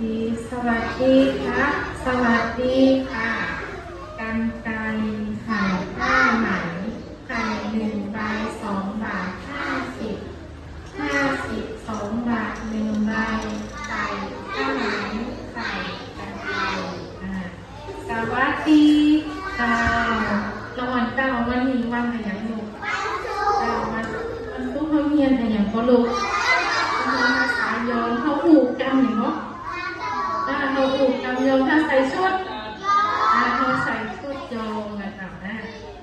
ดีสวัสดีครับสวัสดีค่ะกันไกรไข่ห้าไหมไข่หนึ่งใบสองบาทห้าสิบห้าสิบสองบาทหนึ่งใบไข่ห้าไหมไข่กันไกอ่าสวัสดีค่ะรางวัลเก้าวันนี้วันไรอย่างลูกเก้าวันวันทุกเขาเรียนอะไรอย่างก็ลูกภาษาย้อนเขาผูกกันอย่างเนาะ ถ้าเราผูกกำ ยองถ้าใส่ชุดถ้าเราใส่ชุดโยงนะคะนะ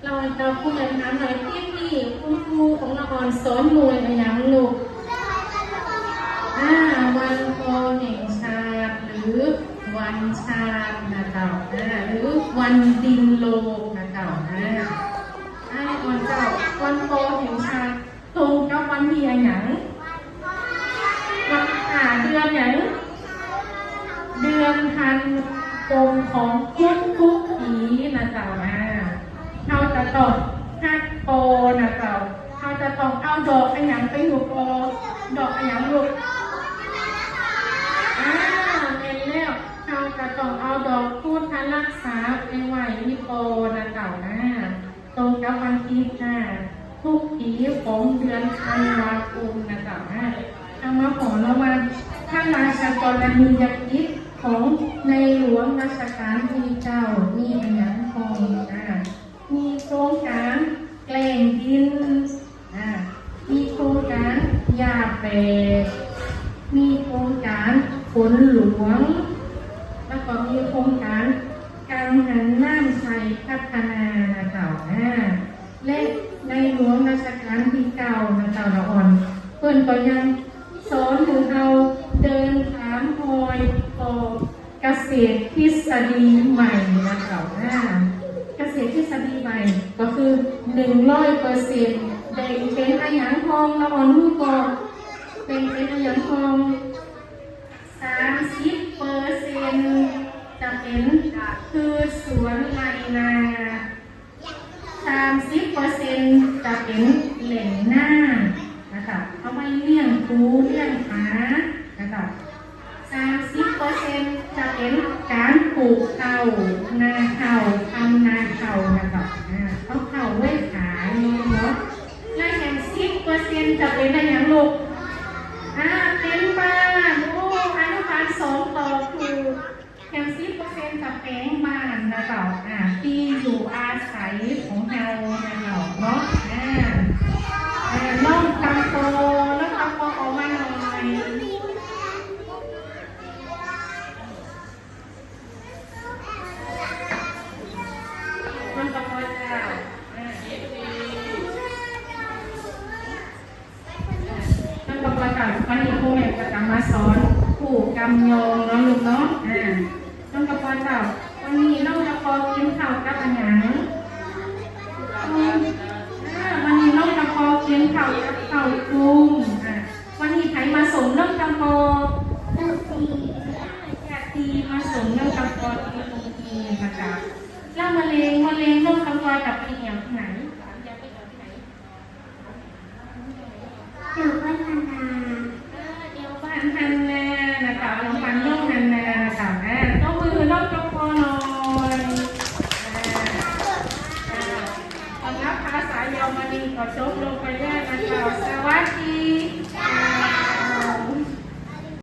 เราจะพูดกันถามหน่อยที่นี่คุณครูของเราอ่อนสอนมวยอะย่างลูกอ่าวันโคแห่งชาติหรือวันชาตินะคะนะหรือวันดินโลกนะคะนะอ่าวันเจ้าวันโคแห่งชาติตรงกับวันที่อะไรอย่างวันอ่าเดือนอย่าง เดือนธัน กรมของทุกทุกๆปีนะเจ้านะเราจะต้องฮักโปนะเจ้าเราจะต้องเอาดอกอันยังไปหุบโอดอกอันยังลูกอ่าเป็นแล้วเราจะต้องเอาดอกพูดทันรักษาไปไหวที่โปนะเจ้านะตรงกับวันที่ห้าทุกปีของเดือนธันวาคมนะเจ้านะทำมาขอระวังท่านราชกรณียกิจ ของในหลวงรัชกาลที่เก้ามีอันยังคงอ่ามีโครงการแกล้งดินอ่ามีโครงการยาเปรตมีโครงการฝนหลวง แล้วก็มีโครงการกังหันน้ำใสพัฒนานะเจ้าอ่าและในหลวงรัชกาลที่เก้านะเจ้าละอ่อน เพื่อนก็ยังสอนถึงเราเดินถามหอยต่อเก ษตรทฤษฎีใหม่นะเจ้าอ่าเกษตรทฤษฎีใหม่ก็คือหนึ่งร้อยเปอร์เซ็นต์แบ่งเป็นอาหารทองละอ่อนลูกกอเป็นเป็นอาหารทองสามสิบเปอร์เซ็นต์จะเป็นคือสวนไรนาสามสิบเปอร์เซ็นต์จะเป็นแหล่งหน้านะคะเอาไว้เลี้ยงปูเลี้ยงผานะคะสามสิบเปอร์เซ็นต์จะเป็นการปลูกเข่า นาเข่าทำนาเข่านะคะอ่าเอาเข่าไว้ขาเนาะและแห่งสิบเปอร์เซ็นต์จะเป็นอะไรอย่างลูกอ่าเป็นบ้านโอ้อนุบาลสองต่อคือแค่สิบเปอร์เซ็นต์กับแปลงบ้านนะเจ้าอ่าที่อยู่อาศัยของเรานะเจ้าเนาะอ่าอ่าน้องตำโตแล้วตำโตออกมาหน่อย องตำโตเจ้าอ่นประกาศวันนี้ครูแม่ประจำมาสอนผู้กำยองเนาะลูกเนาะอ่าท่านประกาวันนี้น้องจะพอกินข้าวกับอาหารวันนี้น้องจะพอกินข้าวกับข้าวปรุงอ่าวันนี้ใครมาส่งน้องจะพอญาติมาส่งน้องจะพอที่ตรงนี้นะคะ กับไปเหี่ยวที่ไหนอยากไปเหี่ยวไหนอยู่บ้านเดี๋ยวบ้านฮันนานะคะน้องปันน้องนันนานะคะอ่าต้องมือน้องจงพอหน่อยอ่าอ่าสำนักภาษาเยอรมนีก็จบลงไปแล้ว